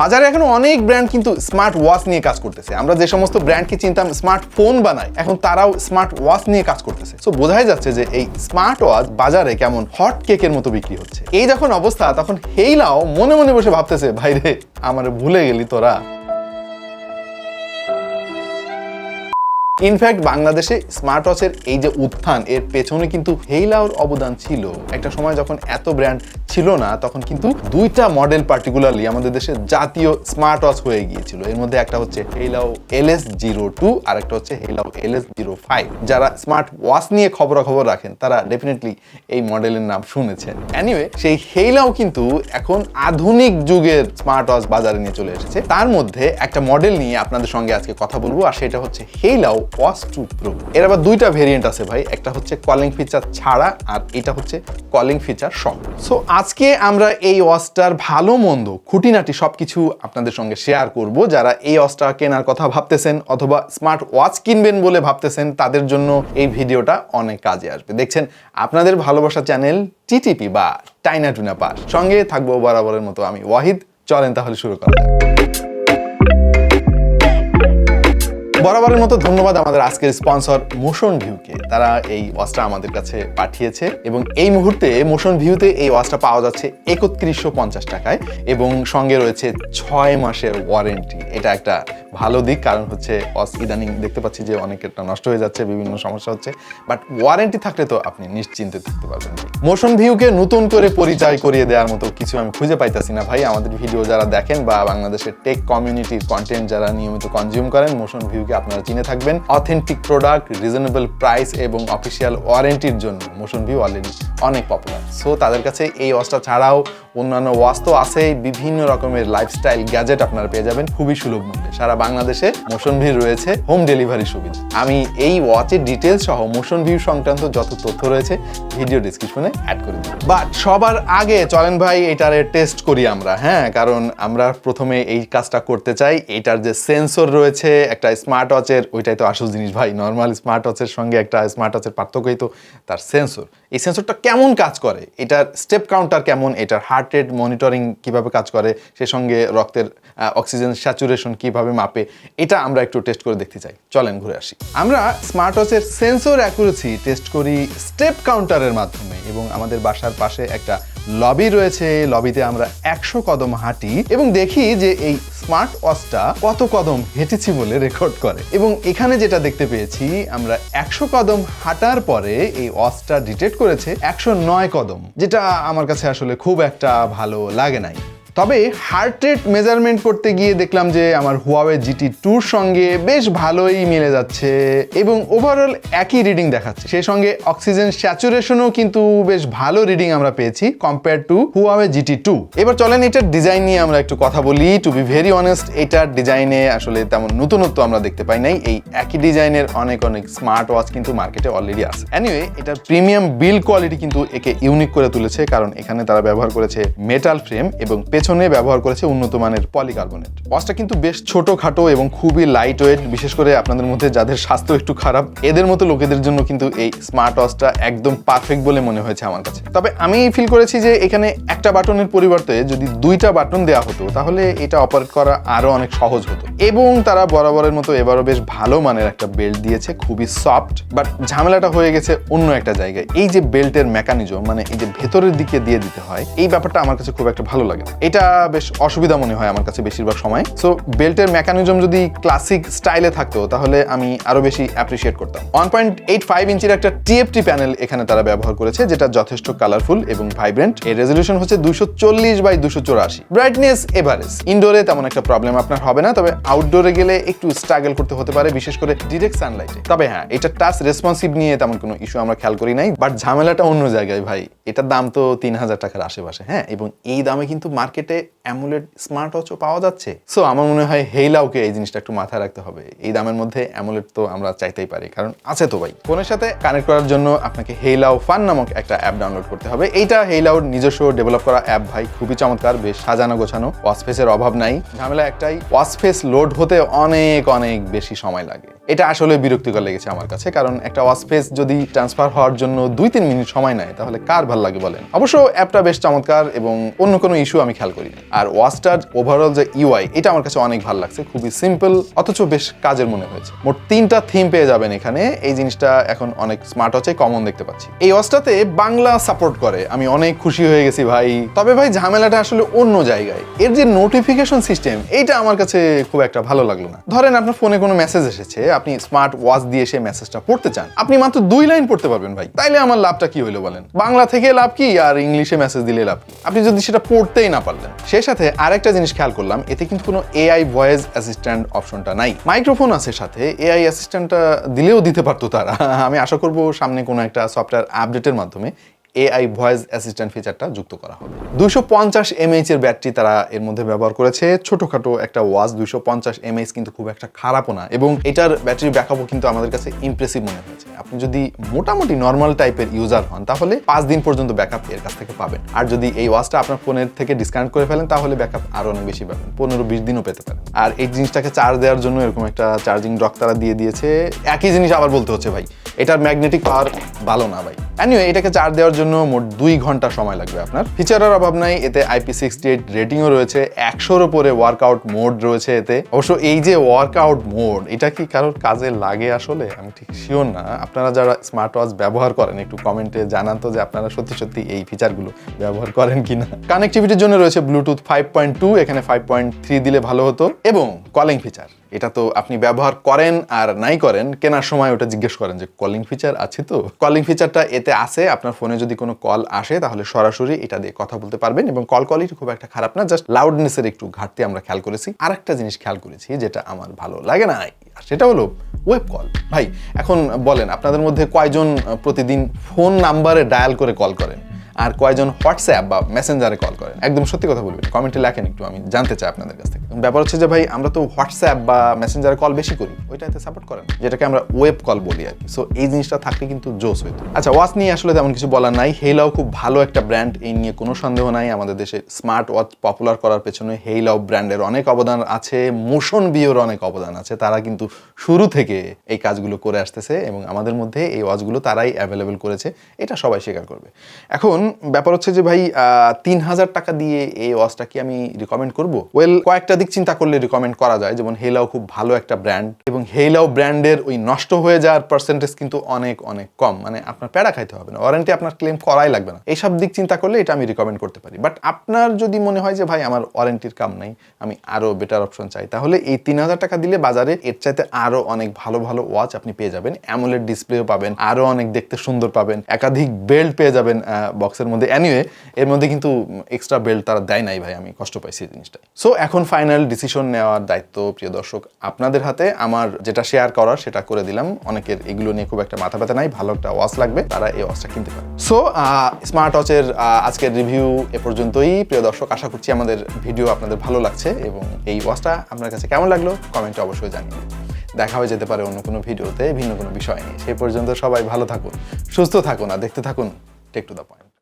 বাজারে এখনও অনেক ব্র্যান্ড কিন্তু স্মার্ট ওয়াচ নিয়ে কাজ করতেছে। আমরা যে সমস্ত ব্র্যান্ডকে চিনতাম স্মার্টফোন বানায়, এখন তারাও স্মার্ট ওয়াচ নিয়ে কাজ করতেছে। সো বোঝাই যাচ্ছে যে এই স্মার্ট ওয়াচ বাজারে কেমন হট কেকের মতো বিক্রি হচ্ছে। এই যখন অবস্থা, তখন হেইলাও মনে মনে বসে ভাবতেছে ভাইরে আমার ভুলে গেলি তোরা। ইনফ্যাক্ট বাংলাদেশে স্মার্ট ওয়াচের এই যে উত্থান, এর পেছনে কিন্তু হেইলাওর অবদান ছিল। একটা সময় যখন এত ব্র্যান্ড ছিল না তখন কিন্তু দুইটা মডেল পার্টিকুলারলি আমাদের দেশে জাতীয় স্মার্ট ওয়াচ হয়ে গিয়েছিল। এর মধ্যে একটা হচ্ছে Haylou L S zero two আর একটা হচ্ছে Haylou L S zero five যারা স্মার্ট ওয়াচ নিয়ে খবরাখবর রাখেন তারা ডেফিনেটলি এই মডেলের নাম শুনেছেন। অ্যানিওয়ে সেই হেইলাও কিন্তু এখন আধুনিক যুগের স্মার্ট ওয়াচ বাজারে নিয়ে চলে এসেছে। তার মধ্যে একটা মডেল নিয়ে আপনাদের সঙ্গে আজকে কথা বলব আর সেটা হচ্ছে হেইলাও ওয়াচ টু প্রো এর আবার দুইটা ভেরিয়েন্ট আছে ভাই একটা হচ্ছে কলিং ফিচার ছাড়া আর এটা হচ্ছে কলিং ফিচার সহ। সো আজকে আমরা এই ওয়াচটার ভালো মন্দ, খুঁটিনাটি সব কিছু আপনাদের সঙ্গে শেয়ার করব। যারা এই ওয়াচটা কেনার কথা ভাবতেছেন অথবা স্মার্ট ওয়াচ কিনবেন বলে ভাবতেছেন, তাদের জন্য এই ভিডিওটা অনেক কাজে আসবে। দেখছেন, আপনাদের ভালোবাসা চ্যানেল টিটিপি বা টাইনা টুনা পাস সঙ্গে থাকব বরাবরের মতো আমি, ওয়াহিদ। চলেন তাহলে শুরু করা যাক। বরাবরের মতো ধন্যবাদ আমাদের আজকের স্পন্সর মোশন ভিউকে। তারা এই ওয়াচটা আমাদের কাছে পাঠিয়েছে এবং এই মুহূর্তে মোশন ভিউতে এই ওয়াচটা পাওয়া যাচ্ছে একত্রিশশো পঞ্চাশ টাকায় এবং সঙ্গে রয়েছে ছয় মাসের ওয়ারেন্টি। এটা একটা ভালো দিক, কারণ হচ্ছে ওয়াচ ইদানিং দেখতে পাচ্ছি যে অনেকটা নষ্ট হয়ে যাচ্ছে, বিভিন্ন সমস্যা হচ্ছে, বাট ওয়ারেন্টি থাকলে তো আপনি নিশ্চিন্তে থাকতে পারবেন। মোশন ভিউকে নতুন করে পরিচয় করিয়ে দেওয়ার মতো কিছু আমি খুঁজে পাইতাছি না ভাই। আমাদের ভিডিও যারা দেখেন বা বাংলাদেশের টেক কমিউনিটির কন্টেন্ট যারা নিয়মিত কনজিউম করেন, মোশন ভিউকে আপনারা চিনে থাকবেন। অথেন্টিক প্রোডাক্ট রিজনেবল প্রাইস এবং অফিসিয়াল ওয়ারেন্টির জন্য মোশন ভিউ অলরেডি অনেক পপুলার সো তাদের কাছে এই ওয়াচটা ছাড়াও অন্যান্য ওয়াচ তো আছেই। বিভিন্ন রকমের লাইফস্টাইল গ্যাজেট আপনারা পেয়ে যাবেন খুবই সুলভ মূল্যে। সারা বাংলাদেশে মোশন ভিউ রয়েছে হোম ডেলিভারি সুবিধা। আমি এই ওয়াচের ডিটেলস সহ মোশন ভিউ সংক্রান্ত যত তথ্য রয়েছে ভিডিও ডিসক্রিপশনে অ্যাড করে দিই বাট সবার আগে চলেন ভাই, এটারে টেস্ট করি আমরা। হ্যাঁ কারণ আমরা প্রথমে এই কাজটা করতে চাই। এটার যে সেন্সর রয়েছে, একটা স্মার্ট ওয়াচের ওইটাই তো আসল জিনিস ভাই নর্মাল স্মার্ট ওয়াচের সঙ্গে একটা স্মার্ট ওয়াচের পার্থক্যই তো তার সেন্সর এই সেন্সরটা কেমন কাজ করে? এটার স্টেপ কাউন্টার কেমন? এটার হার্ট রেট মনিটরিং কীভাবে কাজ করে? সে সঙ্গে রক্তের অক্সিজেন স্যাচুরেশন কীভাবে মাপে? এটা আমরা একটু টেস্ট করে দেখতে চাই। চলেন ঘুরে আসি। আমরা স্মার্ট ওয়াচের সেন্সর অ্যাকুরেসি টেস্ট করি স্টেপ কাউন্টারের মাধ্যমে। এবং আমাদের বাসার পাশে একটা লবি রয়েছে। লবিতে আমরা একশো কদম হাঁটি এবং দেখি যে এই স্মার্ট ওয়াচটা কত কদম হেঁটেছি বলে রেকর্ড করে। এবং এখানে যেটা দেখতে পেয়েছি, আমরা একশো কদম হাঁটার পরে এই ওয়াচটা ডিটেক্ট করেছে একশো নয় কদম, যেটা আমার কাছে আসলে খুব একটা ভালো লাগে নাই। তবে হার্ট রেট মেজারমেন্ট করতে গিয়ে দেখলাম যে আমার হুয়াওয়ে জিটি টুর সঙ্গে বেশ ভালোই মিলে যাচ্ছে এবং ওভারঅল একই রিডিং দেখাচ্ছে। সেই সঙ্গে অক্সিজেন স্যাচুরেশনও কিন্তু বেশ ভালো রিডিং আমরা পেয়েছি compare to Huawei GT two এবার চলেন এটার ডিজাইন নিয়ে আমরা একটু কথা বলি। টু বি ভেরি অনেস্ট এটার ডিজাইনে আসলে তেমন নতুনত্ব আমরা দেখতে পাই নাই। এই একই ডিজাইনের অনেক অনেক স্মার্ট ওয়াচ কিন্তু মার্কেটে অলরেডি আছে। এনিওয়ে এটার প্রিমিয়াম বিল কোয়ালিটি কিন্তু একে ইউনিক করে তুলেছে, কারণ এখানে তারা ব্যবহার করেছে মেটাল ফ্রেম এবং পেছনে ব্যবহার করেছে উন্নত মানের পলিকার্বনেট। ওয়াচটা কিন্তু বেশ ছোটখাটো এবং খুবই লাইট ওয়েট বিশেষ করে আপনাদের মধ্যে যাদের স্বাস্থ্য একটু খারাপ, এদের মতো লোকেদের জন্য কিন্তু এই স্মার্ট ওয়াচটা একদম পারফেক্ট বলে মনে হয়েছে আমার কাছে। তবে আমি ফিল করেছি যে এখানে একটা বাটনের পরিবর্তে যদি দুইটা বাটন দেওয়া হতো, তাহলে এটা অপারেট করা আরও অনেক সহজ হতো। এবং তারা বরাবরের মতো এবারও বেশ ভালো মানের একটা বেল্ট দিয়েছে, খুবই সফট বাট ঝামেলাটা হয়ে গেছে অন্য একটা জায়গায়। এই যে বেল্টের মেকানিজম মানে এই যে ভেতরের দিকে দিয়ে দিতে হয়, এই ব্যাপারটা আমার কাছে খুব একটা ভালো লাগে। এটা বেশ অসুবিধা মনে হয় আমার কাছে বেশিরভাগ সময়। সো বেল্টের মেকানিজম যদি ক্লাসিক স্টাইলে থাকতো, তাহলে আমি আরও বেশি অ্যাপ্রিসিয়েট করতাম। ওয়ান পয়েন্ট এইট ফাইভ ইঞ্চির একটা টিএফটি প্যানেল এখানে তারা ব্যবহার করেছে, যেটা যথেষ্ট কালারফুল এবং ভাইব্রেন্ট এর রেজলিউশন হচ্ছে দুশো চল্লিশ বাই দুশো চৌরাশি। ব্রাইটনেস এভারেজ ইনডোরে তেমন একটা প্রবলেম আপনার হবে না, তবে আউটডোরে গেলে একটু স্ট্রাগল করতে হতে পারে, বিশেষ করে ডিরেক্ট সানলাইটে তবে হ্যাঁ এটা টাচ রেসপন্সিভ নিয়ে তেমন কোনো ইস্যু আমরা খেয়াল করি নাই বাট ঝামেলাটা অন্য জায়গায় ভাই। এটার দাম তো তিন হাজার টাকার আশেপাশে হ্যাঁ? এবং এই দামে কিন্তু মার্কেটে অ্যামুলেট স্মার্ট ওয়াচও পাওয়া যাচ্ছে। সো আমার মনে হয় হেইলাওকে এই জিনিসটা একটু মাথায় রাখতে হবে। এই দামের মধ্যে অ্যামুলেট তো আমরা চাইতেই পারি, কারণ আছে তো ভাই। ফোনের সাথে কানেক্ট করার জন্য আপনাকে হেইলাও ফান নামক একটা অ্যাপ ডাউনলোড করতে হবে। এইটা হেইলাওর নিজস্ব ডেভেলপ করা অ্যাপ ভাই, খুবই চমৎকার, বেশ সাজানো গোছানো ওয়াসফেসের অভাব নাই। ঝামেলা একটাই ওয়াসফেস লোড হতে অনেক অনেক বেশি সময় লাগে। এটা আসলে বিরক্তিকর লেগেছে আমার কাছে, কারণ একটা ওয়াসফেস যদি ট্রান্সফার হওয়ার জন্য দুই তিন মিনিট সময় নেয়, তাহলে কার ভালো লাগে বলেন? অবশ্য অ্যাপটা বেশ চমৎকার এবং অন্য কোনো ইস্যু আমি খেয়াল খেয়াল করি। আর ওয়াচটার ওভারঅল যে ইউআই এটা আমার কাছে অনেক ভালো লাগছে, খুবই সিম্পল অথচ বেশ কাজের মনে হয়েছে। মোট তিনটা থিম পেয়ে যাবেন এখানে, এই জিনিসটা এখন অনেক স্মার্ট হচ্ছে কমন দেখতে পাচ্ছি। এই ওয়াচটাতে বাংলা সাপোর্ট করে, আমি অনেক খুশি হয়ে গেছি ভাই। তবে ভাই, ঝামেলাটা আসলে অন্য জায়গায়। এর যে নোটিফিকেশন সিস্টেম এইটা আমার কাছে খুব একটা ভালো লাগল না। ধরেন আপনার ফোনে কোনো মেসেজ এসেছে, আপনি স্মার্ট ওয়াচ দিয়ে সেই মেসেজটা পড়তে চান। আপনি মাত্র দুই লাইন পড়তে পারবেন ভাই। তাইলে আমার লাভটা কি হইল বলেন? বাংলা থেকে লাভ কি, আর ইংলিশে মেসেজ দিলে লাভ কি? আপনি যদি সেটা পড়তেই না পারলেন সেই সাথে আরেকটা জিনিস খেয়াল করলাম, এতে কিন্তু কোনো এআই ভয়েস অ্যাসিস্ট্যান্ট অপশনটা নাই। মাইক্রোফোন আছে সাথে এআই অ্যাসিস্ট্যান্টটা দিলেও দিতে পারতো তারা। আমি আশা করব সামনে কোনো একটা সফটওয়্যার আপডেটের মাধ্যমে এআই ভয়েস অ্যাসিস্ট্যান্ট ফিচারটা যুক্ত করা হবে। দুশো পঞ্চাশ এমএইচ এর ব্যাটারি তারা এর মধ্যে ব্যবহার করেছে। ছোটখাটো একটা ওয়াচ দুশো পঞ্চাশ এমএইচ কিন্তু খুব একটা খারাপও না এবং এটার ব্যাটারি ব্যাকআপও কিন্তু আমাদের কাছে ইমপ্রেসিভ মনে হয়েছে। আপনি যদি মোটামুটি নর্মাল টাইপের ইউজার হন, তাহলে পাঁচ দিন পর্যন্ত ব্যাকআপ এর কাছ থেকে পাবেন। আর যদি এই ওয়াচটা আপনার ফোনের থেকে ডিসকাউন্ট করে ফেলেন, তাহলে ব্যাকআপ আরও অনেক বেশি পাবেন। পনেরো বিশ দিনও পেতে পারেন। আর এই জিনিসটাকে চার্জ দেওয়ার জন্য এরকম একটা চার্জিং ডক তারা দিয়ে দিয়েছে। একই জিনিস আবার বলতে হচ্ছে ভাই এটার ম্যাগনেটিক পাওয়ার ভালো না ভাই। অ্যানিওয়ে এটাকে চার্জ দেওয়ার জন্য মোট দুই ঘণ্টা সময় লাগবে আপনার। ফিচারের অভাব নাই, এতে আইপি সিক্সটি এইট রেটিংও রয়েছে, একশোর উপরে ওয়ার্কআউট মোড রয়েছে এতে। অবশ্য এই যে ওয়ার্কআউট মোড এটা কি কারোর কাজে লাগে আসলে? আমি ঠিক শিওর না। আপনারা যারা স্মার্ট ওয়াচ ব্যবহার করেন, একটু কমেন্টে জানান তো যে আপনারা সত্যি সত্যি এই ফিচারগুলো ব্যবহার করেন কিনা। কানেক্টিভিটির জন্য রয়েছে ব্লুটুথ ফাইভ পয়েন্ট টু এখানে ফাইভ পয়েন্ট থ্রি দিলে ভালো হতো। এবং কলিং ফিচার এটা তো আপনি ব্যবহার করেন আর নাই করেন, কেনার সময় ওটা জিজ্ঞেস করেন যে কলিং ফিচার আছে তো? কলিং ফিচারটা এতে আছে, আপনার ফোনে যদি কোনো কল আসে, তাহলে সরাসরি এটা দিয়ে কথা বলতে পারবেন এবং কল কোয়ালিটি খুব একটা খারাপ না জাস্ট লাউডনেসের একটু ঘাটতি আমরা খেয়াল করেছি। আর একটা জিনিস খেয়াল করেছি, যেটা আমার ভালো লাগে না, আর সেটা হলো ওয়েব কল ভাই, এখন বলেন, আপনাদের মধ্যে কয়জন প্রতিদিন ফোন নাম্বারে ডায়াল করে কল করেন? আর কয়জন হোয়াটসঅ্যাপ বা মেসেঞ্জারে কল করেন। একদম সত্যি কথা বলবেন, কমেন্টে লেখেন একটু, আমি জানতে চাই আপনাদের কাছ থেকে। ব্যাপার হচ্ছে যে ভাই, আমরা তো হোয়াটসঅ্যাপ বা মেসেঞ্জারে কল বেশি করি, ওইটাতে সাপোর্ট করেন যেটাকে আমরা ওয়েব কল বলি আর কি। সো এই জিনিসটা থাকলে কিন্তু জোস হইতো। আচ্ছা ওয়াচ নিয়ে আসলে তেমন কিছু বলার নাই। হেইলাও খুব ভালো একটা ব্র্যান্ড এই নিয়ে কোনো সন্দেহ নাই। আমাদের দেশে স্মার্ট ওয়াচ পপুলার করার পেছনে হেইলাও ব্র্যান্ডের অনেক অবদান আছে, মোশন বিওর অনেক অবদান আছে। তারা কিন্তু শুরু থেকে এই কাজগুলো করে আসতেছে এবং আমাদের মধ্যে এই ওয়াচগুলো তারাই অ্যাভেলেবেল করেছে। এটা সবাই স্বীকার করবে। এখন ব্যাপার হচ্ছে যে ভাই তিন হাজার টাকা দিয়ে এই ওয়াচটা কি আমি রিকমেন্ড করব? ওয়েল কয়েকটা দিক চিন্তা করলে রিকমেন্ড করা যায়, যেমন হেলাও খুব ভালো একটা ব্র্যান্ড এবং হেলাও ব্র্যান্ডের ওই নষ্ট হয়ে যাওয়ার পার্সেন্টেজ কিন্তু অনেক অনেক কম। মানে আপনার প্যারা খাইতে হবে না ওয়ারেন্টি আপনার ক্লেম করাই লাগবে না। এইসব দিক চিন্তা করলে এটা আমি রিকমেন্ড করতে পারি। বাট আপনার যদি মনে হয় যে ভাই, আমার ওয়ারেন্টির কাম নাই, আমি আরও বেটার অপশন চাই, তাহলে এই তিন হাজার টাকা দিলে বাজারে এর চাইতে আরও অনেক ভালো ভালো ওয়াচ আপনি পেয়ে যাবেন। অ্যামোলেড ডিসপ্লেও পাবেন, আরও অনেক দেখতে সুন্দর পাবেন, একাধিক বেল্ট পেয়ে যাবেন বক্সের মধ্যে অ্যানিওয়ে এর মধ্যে কিন্তু এক্সট্রা বেল্ট তারা দেয় নাই ভাই, আমি কষ্ট পাইছি এই জিনিসটা। সো এখন ফাইনাল ডিসিশন নেওয়ার দায়িত্ব, প্রিয় দর্শক, আপনাদের হাতে। আমার যেটা শেয়ার করার, সেটা করে দিলাম। অনেকের এগুলো নিয়ে খুব একটা মাথা ব্যথা নাই, ভালো একটা ওয়াচ লাগবে, তারা এই ওয়াচটা কিনতে পারে। সো স্মার্ট ওয়াচের আজকের রিভিউ এ পর্যন্তই। প্রিয় দর্শক, আশা করছি আমাদের ভিডিও আপনাদের ভালো লাগছে এবং এই ওয়াচটা আপনার কাছে কেমন লাগল কমেন্টে অবশ্যই জানিয়ে দেখা হয়ে যেতে পারে অন্য কোনো ভিডিওতে ভিন্ন কোনো বিষয় নিয়ে। সেই পর্যন্ত সবাই ভালো থাকুন, সুস্থ থাকুন, আর দেখতে থাকুন টেক টু দ্য পয়েন্ট